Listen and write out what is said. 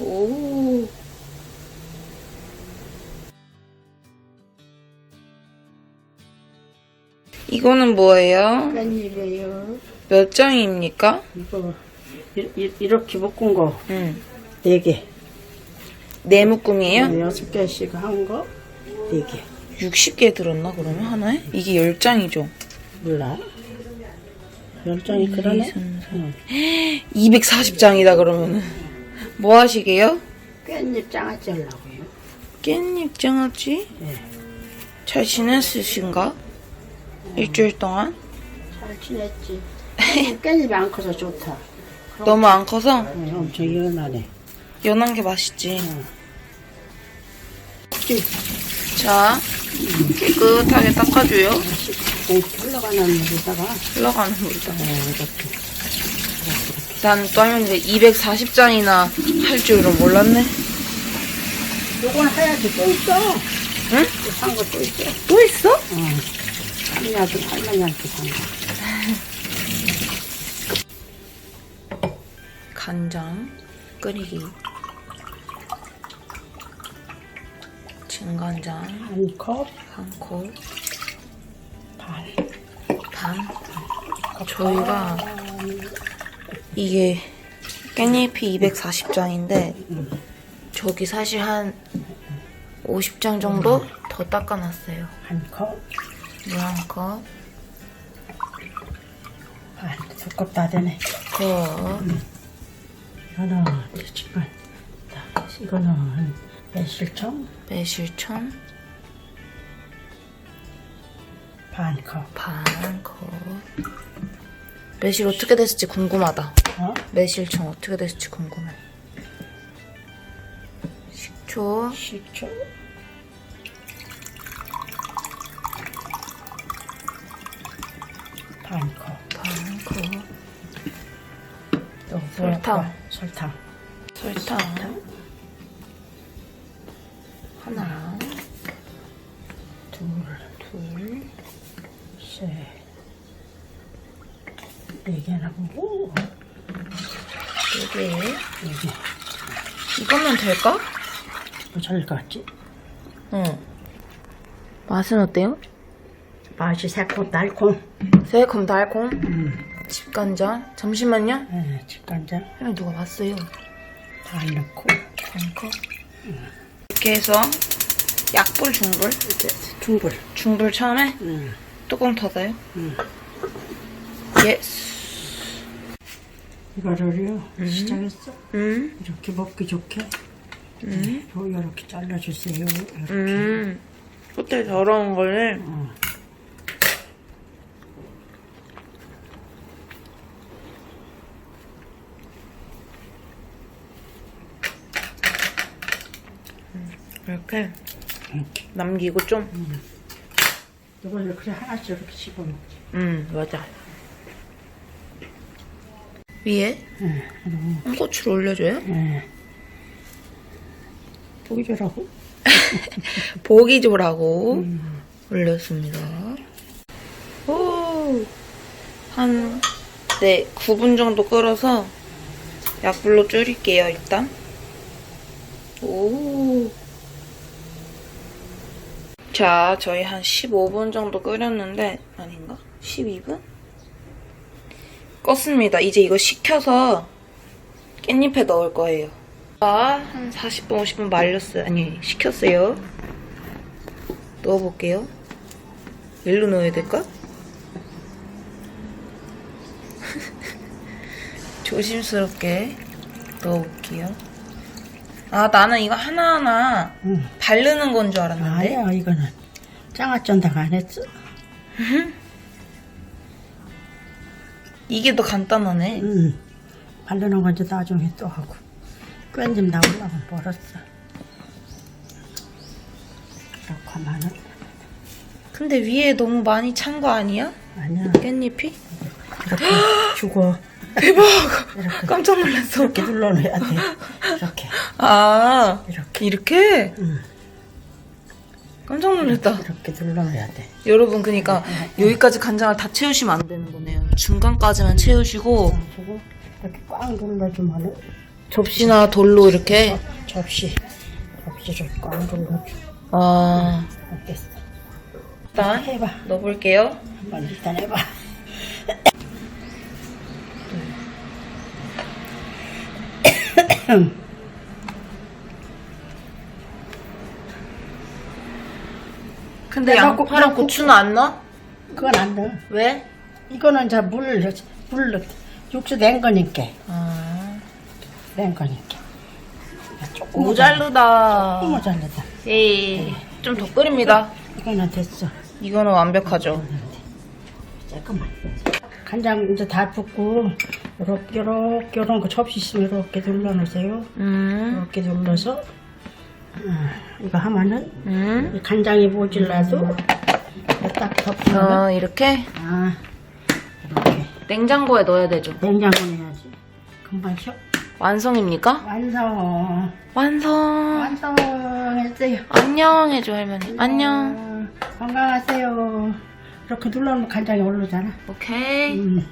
오. 이거는 뭐예요? 웬일이에요? 몇 장입니까? 이거 이, 이, 이 렇게 묶은 거 응. 네 개. 네 묶음이에요? 여섯 개씩 한 거 네 개. 60개 들었나 그러면 하나에? 이게 10장이죠. 몰라. 열 장이 그러네. 응. 240장이다 그러면은. 뭐 하시게요? 깻잎 장아찌 하려고요. 깻잎 장아찌? 네. 잘 지냈으신가? 일주일 동안? 잘 지냈지. 깻잎, 깻잎이 안 커서 좋다. 너무 안 커서 네, 엄청 일어나네. 연한 게 맛있지. 그치? 자, 깨끗하게 닦아줘요. 공 흘러가는 물에다가 흘러가는 물다. 네, 이렇게. 난또 하면서 240장이나 할 줄은 몰랐네. 요건 해야지 또 있어. 응? 산거또 있어. 또 있어? 응. 할머니한테 할머니한테 산 거. 간장 끓이기. 진간장 한 컵, 한 컵, 반. 반. 저희가 이게 깻잎이 240장인데 저기 사실 한 50장 정도 더 닦아놨어요. 한 컵, 물한 컵, 반. 두컵 다 되네. 컵, 이거는 지금 이거는 매실청 매실청 반 컵. 반 컵. 매실 어떻게 됐을지 궁금하다. 어? 매실청 어떻게 됐을지 궁금해. 식초, 식초. 반 컵. 반 컵, 또 설탕. 뭐랄까? 설탕. 설탕 하나, 둘, 둘, 셋. 네 개나 보고 네 개. 이거면 될까? 뭐잘 같지? 응. 맛은 어때요? 맛이 새콤 달콤. 새콤 달콤. 음. 집간장. 잠시만요. 네, 집간장 형 누가 왔어요? 반 넣고 반 컵. 이렇게 해서 약불 중불. 중불. 중불 처음에 음. 뚜껑 닫아요. 음. 예스. 이거를요 시작했어. 음. 이렇게 먹기 좋게 음. 요 이렇게 잘라주세요. 이렇게. 음. 호텔 더러운 거를 어. 이렇게 이렇게. 남기고 좀. 이걸 이렇게 하나씩 이렇게 집어넣지. 음, 맞아. 위에 네, 그리고 홍고추를 올려줘요? 네. 보기 좋라고. 보기 좋라고 올렸습니다. 오, 한, 네, 9분 정도 끓어서 약불로 줄일게요, 일단. 오. 자, 저희 한 15분 정도 끓였는데, 아닌가? 12분? 껐습니다. 이제 이거 식혀서 깻잎에 넣을 거예요. 자, 한 40분, 50분 말렸어요. 아니, 식혔어요. 넣어볼게요. 일로 넣어야 될까? 조심스럽게 넣어볼게요. 아, 나는 이거 하나하나 응. 바르는 건 줄 알았는데. 아니야 이거는 장아쩐다가 안 했어. 이게 더 간단하네. 응. 바르는 건지 나중에 또 하고. 끈좀 나오려고 벌었어. 이렇게 하면은 근데 위에 너무 많이 찬 거 아니야? 아니야 깻잎이? 이렇게 죽어. 대박! 이렇게 깜짝 놀랐어. 이렇게 눌러놔야 돼. 이렇게 아, 이렇게 이렇게? 응. 깜짝 놀랐다. 이렇게 눌러놔야 돼. 여러분, 그니까 여기까지 간장을 다 채우시면 안 되는 거네요. 중간까지만 채우시고 그리고 이렇게 꽉 눌러주면은 접시나 돌로 이렇게. 접시 접시를 꽉 눌러줘 아, 알겠어 일단 해봐 넣어볼게요. 한번 일단 해봐 근데 내가 양파랑 고- 고추는 안 넣어? 그건 안 돼. 왜? 이거는 자물 물 육수 낸 거니까 아, 낸 거니까 조금 모자르다. 조금 모자르다 에이, 좀더 끓입니다. 이거는 됐어 이거는 완벽하죠. 잠깐만 간장 이제 다 붓고 요렇게 요렇게 요런 거 접시 있으면 요렇게 눌러놓으세요 음, 이렇게 눌러서 아, 이거 하면은 음. 이 간장이 모질라도 이거 딱 덮으면 어, 이렇게 아 이렇게 냉장고에 넣어야 되죠. 냉장고 내야지 금방 쉬어 완성입니까? 완성 완성. 완성했어요 안녕 해줘 할머니. 안녕. 어, 건강하세요 이렇게 눌러놓으면 간장이 오르잖아 오케이. 음.